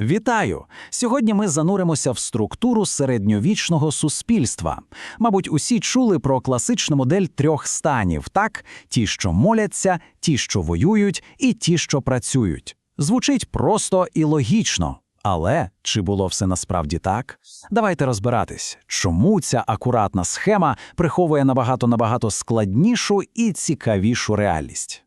Вітаю! Сьогодні ми зануримося в структуру середньовічного суспільства. Мабуть, усі чули про класичну модель трьох станів: так, ті, що моляться, ті, що воюють, і ті, що працюють. Звучить просто і логічно. Але чи було все насправді так? Давайте розбиратись, чому ця акуратна схема приховує набагато набагато складнішу і цікавішу реальність.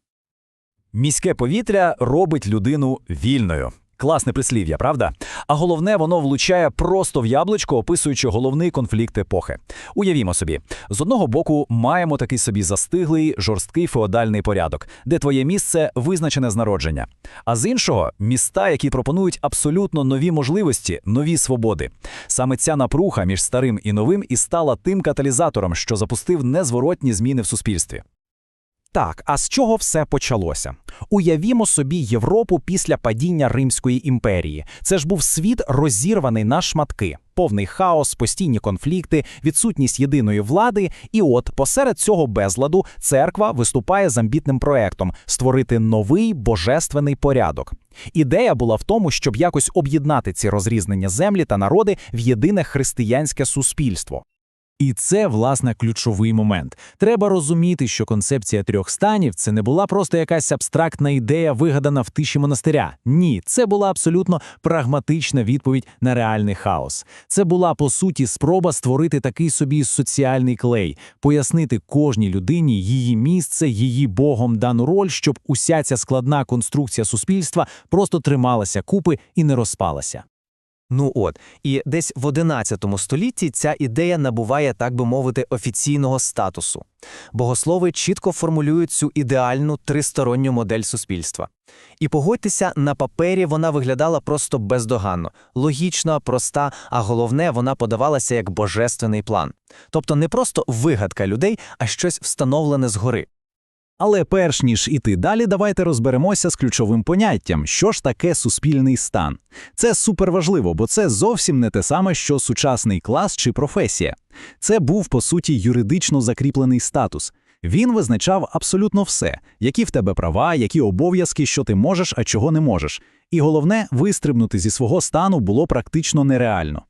Міське повітря робить людину вільною. Класне прислів'я, правда? А головне, воно влучає просто в яблучко, описуючи головний конфлікт епохи. Уявімо собі, з одного боку маємо такий собі застиглий, жорсткий феодальний порядок, де твоє місце визначене з народження. А з іншого міста, які пропонують абсолютно нові можливості, нові свободи. Саме ця напруга між старим і новим і стала тим каталізатором, що запустив незворотні зміни в суспільстві. Так, а з чого все почалося? Уявімо собі Європу після падіння Римської імперії. Це ж був світ розірваний на шматки, повний хаос, постійні конфлікти, відсутність єдиної влади. І от посеред цього безладу церква виступає з амбітним проектом створити новий божественний порядок. Ідея була в тому, щоб якось об'єднати ці розрізнення землі та народи в єдине християнське суспільство. І це, власне, ключовий момент. Треба розуміти, що концепція трьох станів це не була просто якась абстрактна ідея, вигадана в тиші монастиря. Ні, це була абсолютно прагматична відповідь на реальний хаос. Це була по суті спроба створити такий собі соціальний клей, пояснити кожній людині її місце, її богом дану роль, щоб уся ця складна конструкція суспільства просто трималася купи і не розпалася. Ну от, і десь в 11 столітті ця ідея набуває, так би мовити, офіційного статусу. Богослови чітко формулюють цю ідеальну тристоронню модель суспільства. І погодьтеся, на папері вона виглядала просто бездоганно, логічна, проста, а головне, вона подавалася як божественний план. Тобто не просто вигадка людей, а щось встановлене згори. Але перш ніж іти далі, давайте розберемося з ключовим поняттям, що ж таке суспільний стан. Це суперважливо, бо це зовсім не те саме, що сучасний клас чи професія. Це був, по суті, юридично закріплений статус. Він визначав абсолютно все, які в тебе права, які обов'язки, що ти можеш, а чого не можеш. І головне, вистрибнути зі свого стану було практично нереально.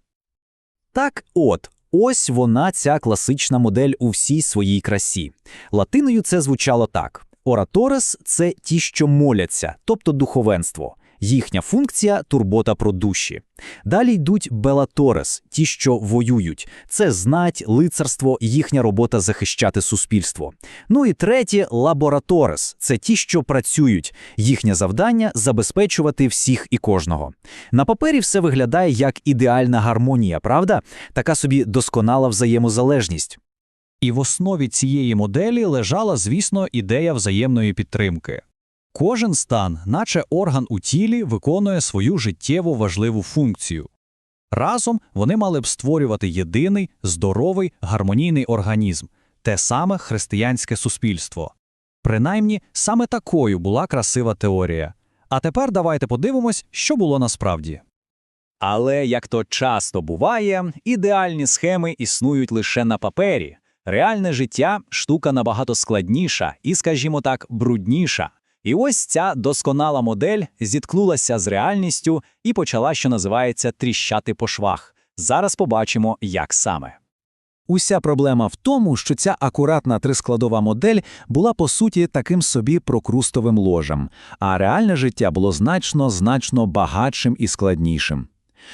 Так от, ось вона, ця класична модель у всій своїй красі. Латиною це звучало так: ораторес це ті, що моляться, тобто духовенство. Їхня функція турбота про душі. Далі йдуть белаторес, ті, що воюють. Це знать, лицарство, їхня робота захищати суспільство. Ну і третє лабораторес це ті, що працюють. Їхнє завдання забезпечувати всіх і кожного. На папері все виглядає як ідеальна гармонія, правда? Така собі досконала взаємозалежність. І в основі цієї моделі лежала, звісно, ідея взаємної підтримки. Кожен стан, наче орган у тілі, виконує свою життєво важливу функцію. Разом вони мали б створювати єдиний, здоровий, гармонійний організм, те саме християнське суспільство. Принаймні, саме такою була красива теорія. А тепер давайте подивимось, що було насправді. Але, як то часто буває, ідеальні схеми існують лише на папері. Реальне життя штука набагато складніша і, скажімо так, брудніша. І ось ця досконала модель зіткнулася з реальністю і почала, що називається, тріщати по швах. Зараз побачимо, як саме. Уся проблема в тому, що ця акуратна трискладова модель була по суті таким собі прокрустовим ложем, а реальне життя було значно, значно багатшим і складнішим.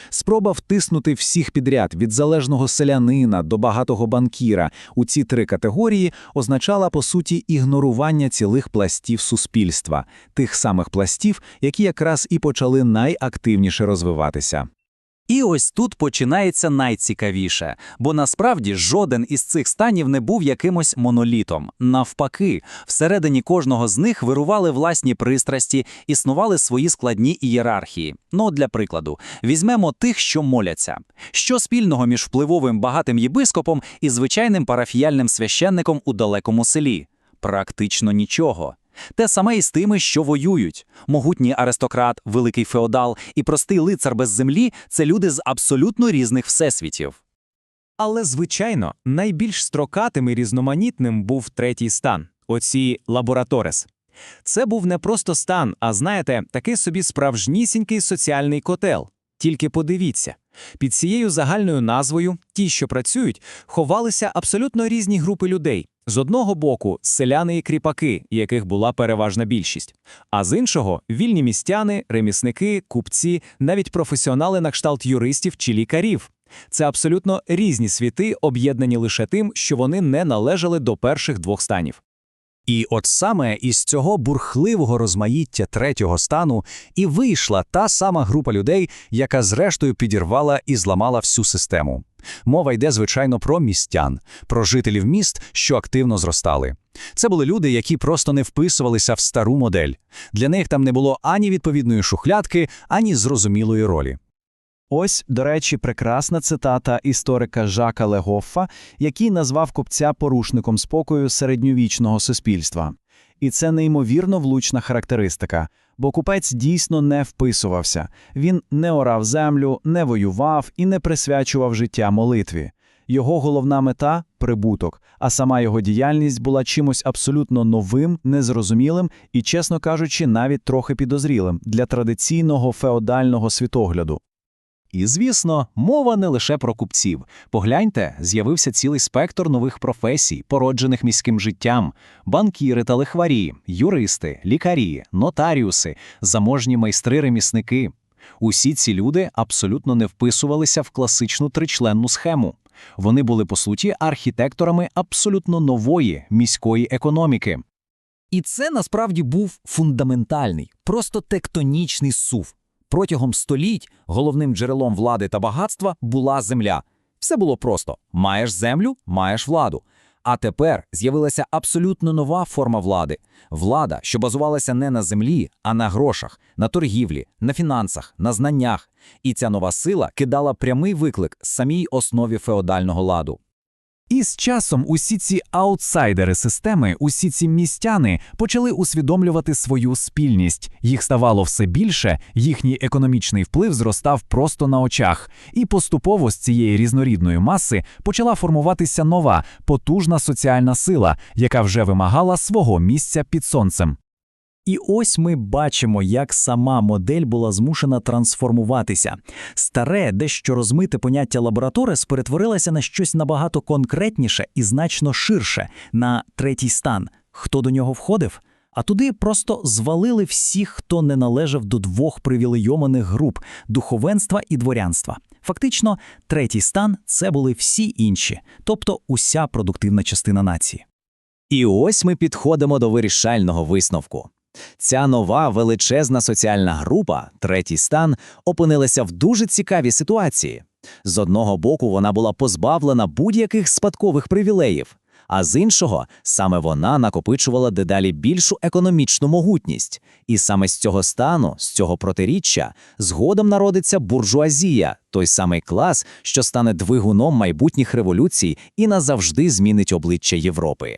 Спроба втиснути всіх підряд від залежного селянина до багатого банкіра у ці три категорії означала по суті ігнорування цілих пластів суспільства, тих самих пластів, які якраз і почали найактивніше розвиватися. І ось тут починається найцікавіше, бо насправді жоден із цих станів не був якимось монолітом. Навпаки, всередині кожного з них вирували власні пристрасті, існували свої складні ієрархії. Ну, для прикладу, візьмемо тих, що моляться. Що спільного між впливовим багатим єпископом і звичайним парафіяльним священником у далекому селі? Практично нічого. Те саме і з тими, що воюють. Могутній аристократ, великий феодал і простий лицар без землі це люди з абсолютно різних всесвітів. Але, звичайно, найбільш строкатим і різноманітним був третій стан оці лабораторес. Це був не просто стан, а знаєте, такий собі справжнісінький соціальний котел. Тільки подивіться, під цією загальною назвою ті, що працюють, ховалися абсолютно різні групи людей. З одного боку селяни і кріпаки, яких була переважна більшість, а з іншого вільні містяни, ремісники, купці, навіть професіонали на кшталт юристів чи лікарів. Це абсолютно різні світи, об'єднані лише тим, що вони не належали до перших двох станів. І от саме із цього бурхливого розмаїття третього стану і вийшла та сама група людей, яка зрештою підірвала і зламала всю систему. Мова йде, звичайно, про містян, про жителів міст, що активно зростали. Це були люди, які просто не вписувалися в стару модель. Для них там не було ані відповідної шухлядки, ані зрозумілої ролі. Ось, до речі, прекрасна цитата історика Жака Легоффа, який назвав купця порушником спокою середньовічного суспільства. І це неймовірно влучна характеристика, бо купець дійсно не вписувався. Він не орав землю, не воював і не присвячував життя молитві. Його головна мета прибуток, а сама його діяльність була чимось абсолютно новим, незрозумілим і, чесно кажучи, навіть трохи підозрілим для традиційного феодального світогляду. І, звісно, мова не лише про купців. Погляньте, з'явився цілий спектр нових професій, породжених міським життям: банкіри та лихварі, юристи, лікарі, нотаріуси, заможні майстри-ремісники. Усі ці люди абсолютно не вписувалися в класичну тричленну схему. Вони були, по суті, архітекторами абсолютно нової міської економіки. І це насправді був фундаментальний, просто тектонічний сув. Протягом століть головним джерелом влади та багатства була земля. Все було просто: маєш землю, маєш владу. А тепер з'явилася абсолютно нова форма влади влада, що базувалася не на землі, а на грошах, на торгівлі, на фінансах, на знаннях. І ця нова сила кидала прямий виклик самій основі феодального ладу. І з часом усі ці аутсайдери системи, усі ці містяни почали усвідомлювати свою спільність. Їх ставало все більше, їхній економічний вплив зростав просто на очах. І поступово з цієї різнорідної маси почала формуватися нова, потужна соціальна сила, яка вже вимагала свого місця під сонцем. І ось ми бачимо, як сама модель була змушена трансформуватися. Старе, дещо розмите поняття лабораторис перетворилося на щось набагато конкретніше і значно ширше на третій стан. Хто до нього входив? А туди просто звалили всіх, хто не належав до двох привілейованих груп духовенства і дворянства. Фактично, третій стан це були всі інші, тобто уся продуктивна частина нації. І ось ми підходимо до вирішального висновку. Ця нова величезна соціальна група, третій стан, опинилася в дуже цікавій ситуації. З одного боку, вона була позбавлена будь-яких спадкових привілеїв, а з іншого, саме вона накопичувала дедалі більшу економічну могутність. І саме з цього стану, з цього протиріччя, згодом народиться буржуазія, той самий клас, що стане двигуном майбутніх революцій і назавжди змінить обличчя Європи.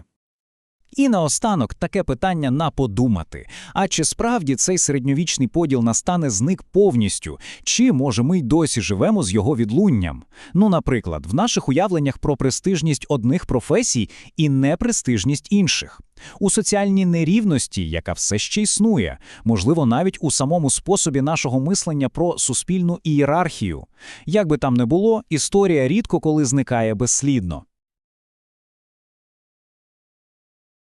І наостанок таке питання на подумати. А чи справді цей середньовічний поділ настане зник повністю? Чи, може, ми й досі живемо з його відлунням? Ну, наприклад, в наших уявленнях про престижність одних професій і непрестижність інших. У соціальній нерівності, яка все ще існує, можливо, навіть у самому способі нашого мислення про суспільну ієрархію. Як би там не було, історія рідко коли зникає безслідно.